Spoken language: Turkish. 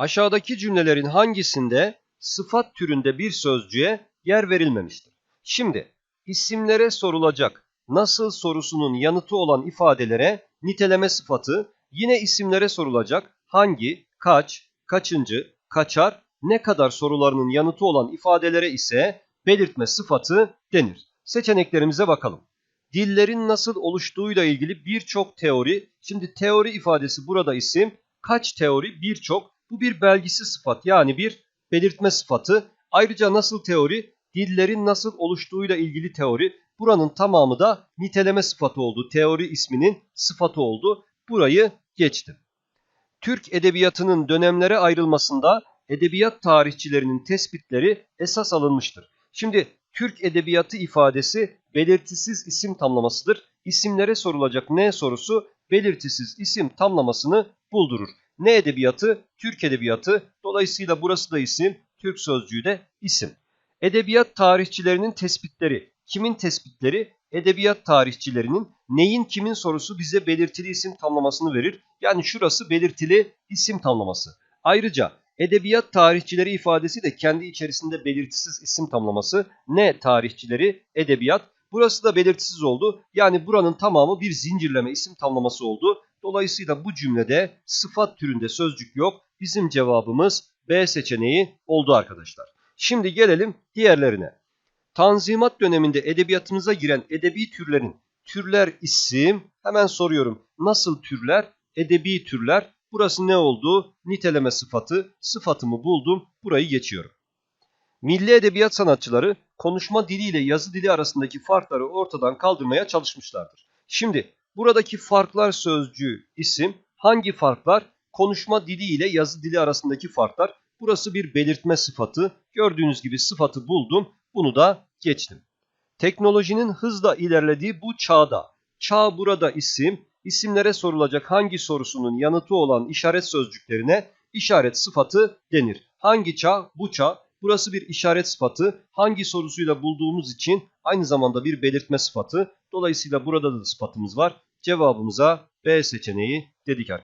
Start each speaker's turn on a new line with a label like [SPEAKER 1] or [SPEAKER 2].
[SPEAKER 1] Aşağıdaki cümlelerin hangisinde sıfat türünde bir sözcüğe yer verilmemiştir? Şimdi isimlere sorulacak nasıl sorusunun yanıtı olan ifadelere niteleme sıfatı, yine isimlere sorulacak hangi, kaç, kaçıncı, kaçar, ne kadar sorularının yanıtı olan ifadelere ise belirtme sıfatı denir. Seçeneklerimize bakalım. Dillerin nasıl oluştuğuyla ilgili birçok teori, şimdi teori ifadesi burada isim, kaç teori birçok, bu bir belgisi sıfat yani bir belirtme sıfatı. Ayrıca nasıl teori, dillerin nasıl oluştuğuyla ilgili teori, buranın tamamı da niteleme sıfatı oldu. Teori isminin sıfatı oldu. Burayı geçtim. Türk edebiyatının dönemlere ayrılmasında edebiyat tarihçilerinin tespitleri esas alınmıştır. Şimdi Türk edebiyatı ifadesi belirtisiz isim tamlamasıdır. İsimlere sorulacak ne sorusu belirtisiz isim tamlamasını buldurur. Ne edebiyatı? Türk edebiyatı. Dolayısıyla burası da isim, Türk sözcüğü de isim. Edebiyat tarihçilerinin tespitleri. Kimin tespitleri? Edebiyat tarihçilerinin neyin kimin sorusu bize belirtili isim tamlamasını verir. Yani şurası belirtili isim tamlaması. Ayrıca edebiyat tarihçileri ifadesi de kendi içerisinde belirtisiz isim tamlaması. Ne tarihçileri? Edebiyat. Burası da belirtisiz oldu. Yani buranın tamamı bir zincirleme isim tamlaması oldu. Dolayısıyla bu cümlede sıfat türünde sözcük yok. Bizim cevabımız B seçeneği oldu arkadaşlar. Şimdi gelelim diğerlerine. Tanzimat döneminde edebiyatımıza giren edebi türlerin türler isim hemen soruyorum. Nasıl türler? Edebi türler. Burası ne oldu? Niteleme sıfatı. Sıfatımı buldum. Burayı geçiyorum. Milli edebiyat sanatçıları konuşma dili ile yazı dili arasındaki farkları ortadan kaldırmaya çalışmışlardır. Şimdi buradaki farklar sözcüğü isim. Hangi farklar? Konuşma dili ile yazı dili arasındaki farklar. Burası bir belirtme sıfatı. Gördüğünüz gibi sıfatı buldum. Bunu da geçtim. Teknolojinin hızla ilerlediği bu çağda. Çağ burada isim. İsimlere sorulacak hangi sorusunun yanıtı olan işaret sözcüklerine işaret sıfatı denir. Hangi çağ? Bu çağ. Burası bir işaret sıfatı. Hangi sorusuyla bulduğumuz için aynı zamanda bir belirtme sıfatı. Dolayısıyla burada da sıfatımız var. Cevabımıza B seçeneği dedik arkadaşlar.